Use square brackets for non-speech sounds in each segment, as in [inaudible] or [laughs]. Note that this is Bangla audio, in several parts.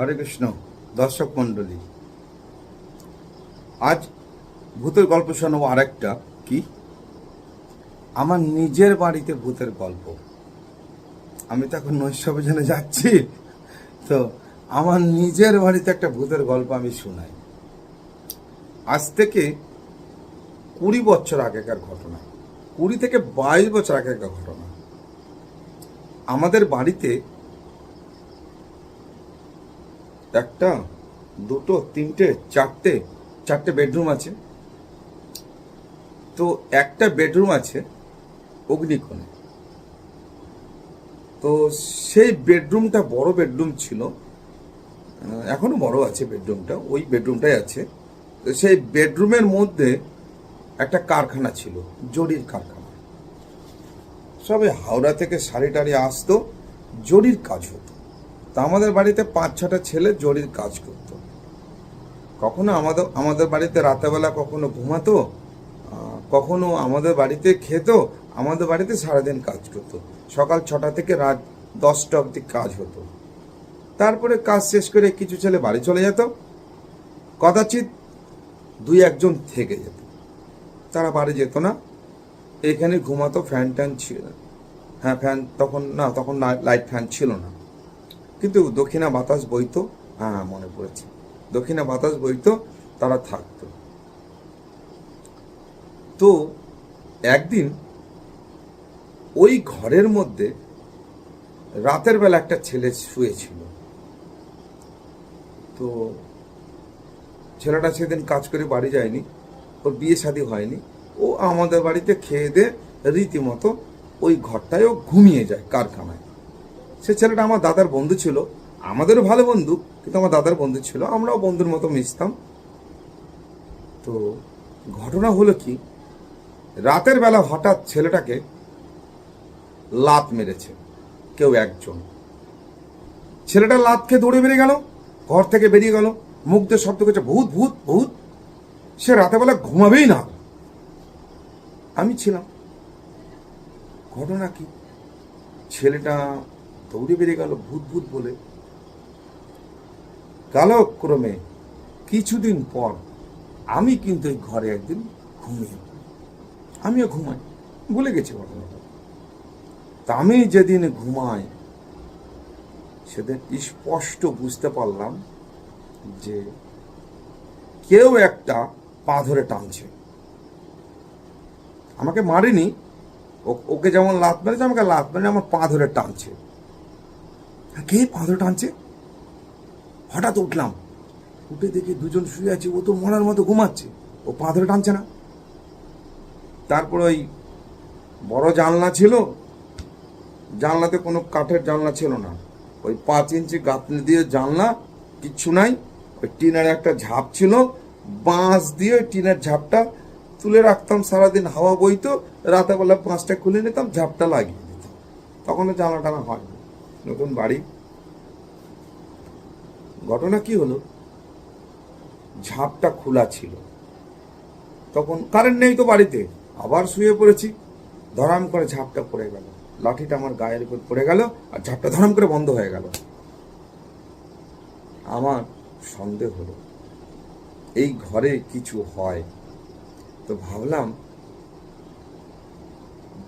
হরে কৃষ্ণ, দর্শক মণ্ডলী। আজ ভূতের গল্প শোনাবো আরেকটা। কি? আমার নিজের বাড়িতে ভূতের গল্প। আমি তো এখন নৈশভোজনে যাচ্ছি। তো আমার নিজের বাড়িতে একটা ভূতের গল্প আমি শোনাই। আজ থেকে কুড়ি বছর আগেকার ঘটনা। কুড়ি থেকে বাইশ বছর আগেকার ঘটনা। আমাদের বাড়িতে একটা, দুটো, তিনটে, চারটে চারটে বেডরুম আছে। তো একটা বেডরুম আছে অগ্নিকোণে। তো সেই বেডরুমটা বড় বেডরুম ছিল। এখনও বড় আছে বেডরুমটা ওই বেডরুমটাই আছে। তো সেই বেডরুমের মধ্যে একটা কারখানা ছিল, জরির কারখানা। সবে হাওড়া থেকে শাড়ি টাড়ি আসতো, জরির কাজ হতো। তা আমাদের বাড়িতে পাঁচ, ছটা ছেলে জরির কাজ করতো। কখনো আমাদের আমাদের বাড়িতে রাতেবেলা কখনো ঘুমাতো কখনো আমাদের বাড়িতে খেত, আমাদের বাড়িতে সারাদিন কাজ করতো। সকাল ছটা থেকে রাত দশটা অবধি কাজ হতো। তারপরে কাজ শেষ করে কিছু ছেলে বাড়ি চলে যেত। কদাচিৎ দুই একজন থেকে যেত। তারা বাড়ি যেত না। এখানে ঘুমাতো ফ্যান ট্যান ছিল। হ্যাঁ ফ্যান তখন, না, তখন লাইট ফ্যান ছিল না। কিন্তু দক্ষিণা বাতাস বইতো হ্যাঁ মনে পড়েছে। দক্ষিণা বাতাস বইতো, তারা থাকতো। তো একদিন ওই ঘরের মধ্যে রাতের বেলা একটা ছেলে শুয়েছিল। তো ছেলেটা সেদিন কাজ করে বাড়ি যায়নি, ওর বিয়ে শাদী হয়নি। ও আমাদের বাড়িতে খেয়ে দে রীতিমতো ওই ঘরটায় ও ঘুমিয়ে যায় কারখানায়। সে ছেলেটা আমার দাদার বন্ধু ছিল। আমাদেরও ভালো বন্ধু, কিন্তু আমার দাদার বন্ধু ছিল। আমরাও বন্ধুর মতো মিশতাম। তো ঘটনা হলো কি, রাতের বেলা হঠাৎ ছেলেটাকে লাত মেরেছে, কেউ একজন। ছেলেটা লাত খেয়ে দৌড়ে বেরিয়ে গেল, ঘর থেকে বেরিয়ে গেল। দিয়ে শব্দ করছে, ভূত ভূত ভূত! সে রাতেবেলা ঘুমাবেই না। আমি ছিলাম। ঘটনা কি, ছেলেটা দৌড়ে বেরিয়ে গেল ভূত ভূত বলে। কালক্রমে কিছুদিন পর আমি কিন্তু এই ঘরে একদিন ঘুমিয়ে আমিও ঘুমাই, ভুলে গেছি ঘটনাটা। তা আমি যেদিন ঘুমাই, সেদিন স্পষ্ট বুঝতে পারলাম যে কেউ একটা পা ধরে টানছে। আমাকে মারেনি ওকে যেমন লাত মেরেছে, আমাকে লাত মেরে আমার পা ধরে টানছে। কে পা ধরে টানছে? হঠাৎ উঠলাম। উঠে দেখি দুজন শুয়ে আছে, ও তো মরার মতো ঘুমাচ্ছে। ও পা ধরে টানছে না। তারপর ওই বড় জানলা ছিল, জানলাতে কোনো কাঠের জানলা ছিল না। ওই পাঁচ ইঞ্চি গাঁথনি দিয়ে জানলা, কিচ্ছু নাই। ওই টিনের একটা ঝাপ ছিল, বাঁশ দিয়ে ওই টিনের ঝাপটা তুলে রাখতাম, সারাদিন হাওয়া বইতো রাতেবেলা পাঁচটা খুলে নিতাম, ঝাপটা লাগিয়ে দিতাম। তখন জানলা টানা হয় নতুন বাড়ি। ঘটনা কি হলো? ঝাপটা খোলা ছিল। তখন কারেন্ট নেই তো বাড়িতে। আবার শুয়ে পড়েছি। ধরাম করে ঝাপটা পড়ে গেল। লাঠিটা আমার গায়ের উপর পড়ে গেল আর ঝাপটা ধরাম করে বন্ধ হয়ে গেল। আমার সন্দেহ হলো, এই ঘরে কিছু হয়? তো ভাবলাম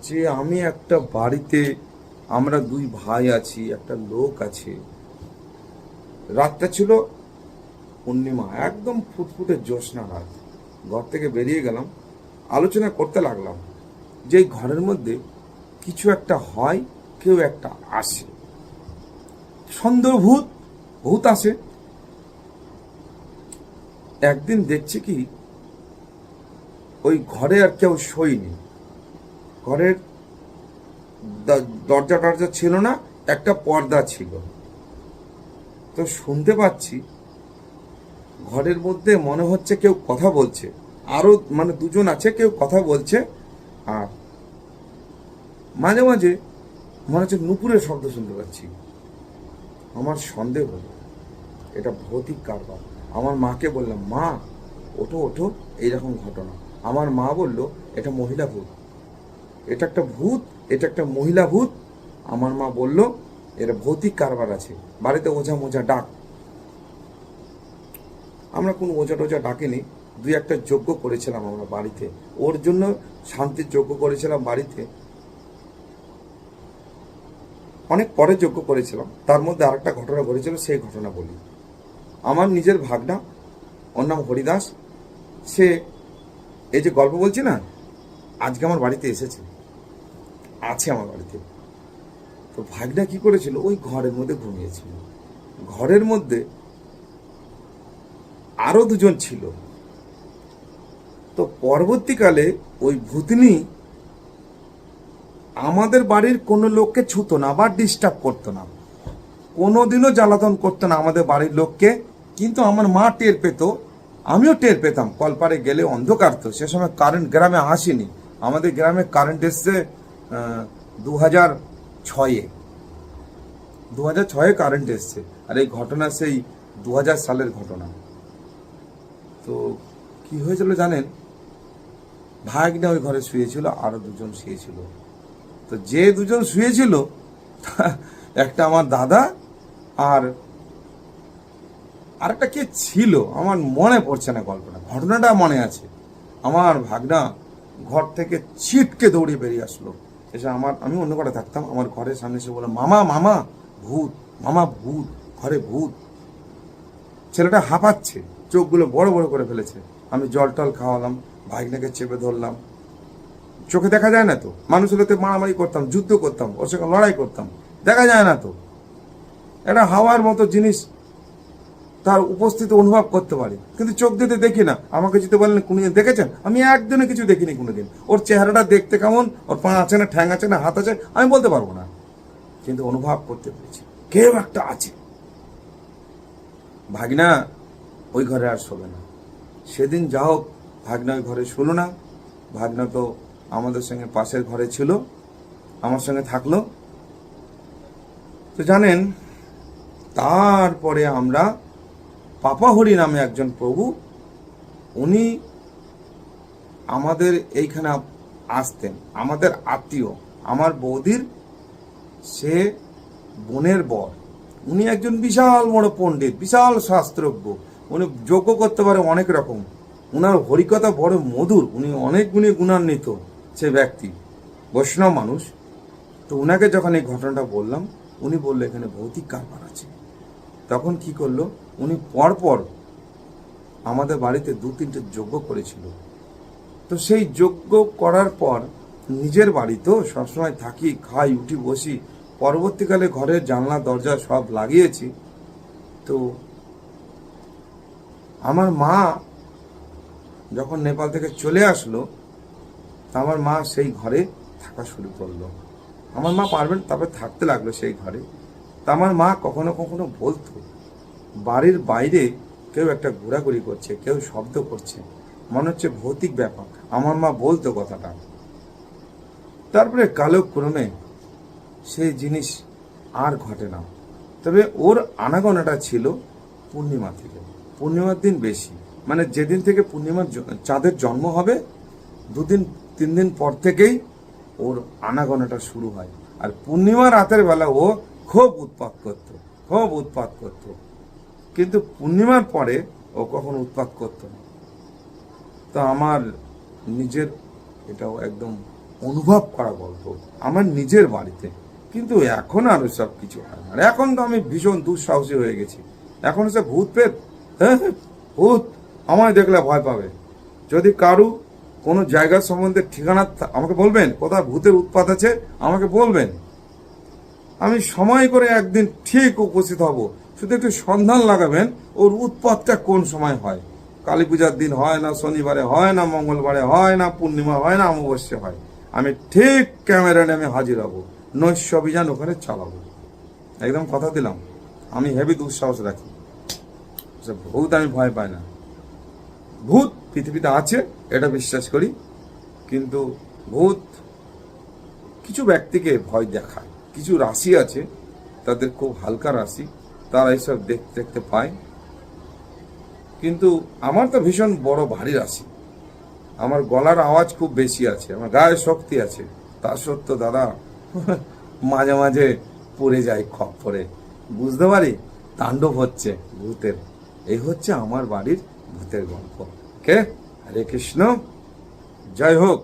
যে আমি একটা বাড়িতে আমরা দুই ভাই আছি, একটা লোক আছে। রাতটা ছিল পূর্ণিমা, একদম ফুটফুটে জ্যোৎস্না রাত। ঘর থেকে বেরিয়ে গেলাম, আলোচনা করতে লাগলাম যে ঘরের মধ্যে কিছু একটা হয়, কেউ একটা আসে। সন্দেহ ভূত ভূত আসে। একদিন দেখছি কি, ওই ঘরে আর কেউ শোয়নি। ঘরের দরজা টরজা ছিল না, একটা পর্দা ছিল। তো শুনতে পাচ্ছি, ঘরের মধ্যে মনে হচ্ছে কেউ কথা বলছে। আরও মানে দুজন আছে, কেউ কথা বলছে। আর মাঝে মাঝে মনে হচ্ছে নুপুরের শব্দ শুনতে পাচ্ছি। আমার সন্দেহ হলো, এটা ভৌতিক কারবার। আমার মাকে বললাম, মা, ওঠো ওঠো, এইরকম ঘটনা। আমার মা বলল, এটা মহিলা ভূত এটা একটা ভূত, এটা একটা মহিলা ভূত। আমার মা বলল, এর ভৌতিক কারবার আছে, বাড়িতে ওঝা মোঝা ডাক। আমরা কোনো ওঝা টোজা ডাকিনি, দুই একটা যজ্ঞ করেছিলাম আমরা বাড়িতে। ওর জন্য শান্তির যজ্ঞ করেছিলাম বাড়িতে। অনেক পরে যজ্ঞ করেছিলাম, তার মধ্যে আরেকটা ঘটনা ঘটেছিল, সেই ঘটনা বলি। আমার নিজের ভাগনা, ওর নাম হরিদাস। সে এই যে গল্প বলছি না আজকে আমার বাড়িতে এসেছে। আছে আমার বাড়িতে। তো ভাগনা কি করেছিল? ওই ঘরের মধ্যে ঘুমিয়েছিল। ঘরের মধ্যে আরও দুজন ছিল। তো পরবর্তীকালে ওই ভূতনি আমাদের বাড়ির কোনো লোককে ছুতো না বা ডিস্টার্ব করতো না। কোনোদিনও জ্বালাতন করতো না আমাদের বাড়ির লোককে, কিন্তু আমার মা টের পেত, আমিও টের পেতাম। কলপারে গেলে অন্ধকার তো, সে সময় কারেন্ট গ্রামে আসেনি। আমাদের গ্রামে কারেন্ট এসছে দু হাজার ছয়ে। দু হাজার ছয়ে কারেন্ট এসছে, আর এই ঘটনা সেই দু হাজার সালের ঘটনা। তো কি হয়েছিল জানেন? ভাগ্নে ওই ঘরে শুয়েছিল, আরও দুজন শুয়েছিল। তো যে দুজন শুয়েছিল, একটা আমার দাদা আর আরেকটা কে ছিল? আমার মনে পড়ছে না গল্পটা। ঘটনাটা মনে আছে। আমার ভাগনা ঘর থেকে ছিটকে দৌড়ে বেরিয়ে আসলো। এসে আমার, আমি অন্য ঘরে থাকতাম, আমার ঘরের সামনে এসে বলল মামা মামা, ভূত মামা ভূত, ঘরে ভূত। ছেলেটা হাঁপাচ্ছে, চোখগুলো বড় বড় করে ফেলেছে। আমি জল টল খাওয়ালাম, ভাগনাকে চেপে ধরলাম। চোখে দেখা যায় না তো? মানুষ হলে তো মারামারি করতাম, যুদ্ধ করতাম, ওর সঙ্গে লড়াই করতাম। দেখা যায় না তো? এটা হাওয়ার মতো জিনিস তার উপস্থিতি অনুভব করতে পারি। কিন্তু চোখ দিতে দেখি না। আমাকে যদি বলেন, কোনদিন দেখেছেন? আমি একদিনে কিছু দেখিনি কোনোদিন। ওর চেহারাটা দেখতে কেমন? ওর পা আছে না, ঠ্যাং আছে না, হাত আছে, আমি বলতে পারব না। কিন্তু অনুভব করতে পেরেছি। কেউ একটা আছে। ভাগনা, ওই ঘরে আর শোবে না। সেদিন যা হোক, ভাগনা ওই ঘরে শুলো না। ভাগনা তো আমাদের সঙ্গে পাশের ঘরে ছিল, আমার সঙ্গে থাকল। তো জানেন, তারপরে আমরা পাপাহরি নামে একজন প্রভু, উনি আমাদের এইখানে আসতেন। আমাদের আত্মীয়, আমার বৌদির, সে বোনের বর। উনি একজন বিশাল বড় পণ্ডিত, বিশাল শাস্ত্রজ্ঞ। উনি যোগ্য করতে পারে অনেক রকম। উনার হরিকথা বড় মধুর, উনি অনেক গুণে গুণান্বিত সে ব্যক্তি, বৈষ্ণব মানুষ। তো উনাকে যখন এই ঘটনাটা বললাম, উনি বলল, এখানে ভৌতিক কারবার আছে। তখন কি করল? উনি পরপর আমাদের বাড়িতে দু তিনটে যজ্ঞ করেছিল। তো সেই যজ্ঞ করার পর নিজের বাড়ি তো সবসময় থাকি, খাই, উঠি, বসি, পরবর্তীকালে ঘরের জানলা, দরজা সব লাগিয়েছি। তো আমার মা যখন নেপাল থেকে চলে আসলো আমার মা সেই ঘরে থাকা শুরু করল। আমার মা পারবেন তারপরে থাকতে লাগল সেই ঘরে। তা আমার মা কখনো কখনো বলতো বাড়ির বাইরে কেউ একটা ঘোরাঘুরি করছে, কেউ শব্দ করছে। মনে হচ্ছে ভৌতিক ব্যাপার। আমার মা বলতো কথাটা। তারপরে কালক্রমে সেই জিনিস আর ঘটে না। তবে ওর আনাগোনাটা ছিল পূর্ণিমা থেকে পূর্ণিমার দিন বেশি। মানে যেদিন থেকে পূর্ণিমার চাঁদের জন্ম হবে, দুদিন, তিন দিন পর থেকেই ওর আনাগোনাটা শুরু হয়। আর পূর্ণিমা রাতের বেলা ও খুব উৎপাত করত, খুব উৎপাত করত। কিন্তু পূর্ণিমার পরে ও কখনো উৎপাত করত না। তো আমার নিজের এটাও একদম অনুভব করা গল্প আমার নিজের বাড়িতে। কিন্তু এখন আর সব কিছু হয় না। এখন তো আমি ভীষণ দুঃসাহসী হয়ে গেছি। এখন সে ভূত পেত হ্যাঁ ভূত। আমায় দেখলে ভয় পাবে। যদি কারু কোনো জায়গার সম্বন্ধে ঠিকানা আমাকে বলবেন, কোথায় ভূতের উৎপাত আছে, আমাকে বলবেন। আমি সময় করে একদিন ঠিক উপস্থিত হব। শুধু একটু সন্ধান লাগাবেন, ওর উৎপাতটা কোন সময় হয়? কালী পূজার দিন হয় না, শনিবারে হয় না, মঙ্গলবারে হয় না, পূর্ণিমা হয় না, অমাবস্যা হয়। আমি ঠিক ক্যামেরা নেমে হাজির হব। নৈশ অভিযান ওখানে চালাবো। একদম কথা দিলাম। আমি হেভি দুঃসাহস রাখি। ভূত আমি ভয় পাই না। ভূত পৃথিবীতে আছে, এটা বিশ্বাস করি। কিন্তু ভূত কিছু ব্যক্তিকে ভয় দেখায়। কিছু রাশি আছে, তাদের খুব হালকা রাশি। তারা এইসব দেখতে দেখতে পায়। কিন্তু আমার তো ভীষণ বড় ভারী রাশি। আমার গলার আওয়াজ খুব বেশি আছে, আমার গায়ে শক্তি আছে। তা সত্ত্বেও দাদা, [laughs] মাঝে মাঝে পড়ে যায় খপ পরে বুঝতে পারি? তাণ্ডব হচ্ছে ভূতের। এই হচ্ছে আমার বাড়ির ভূতের গল্প। কে? হরে কৃষ্ণ। জয় হোক।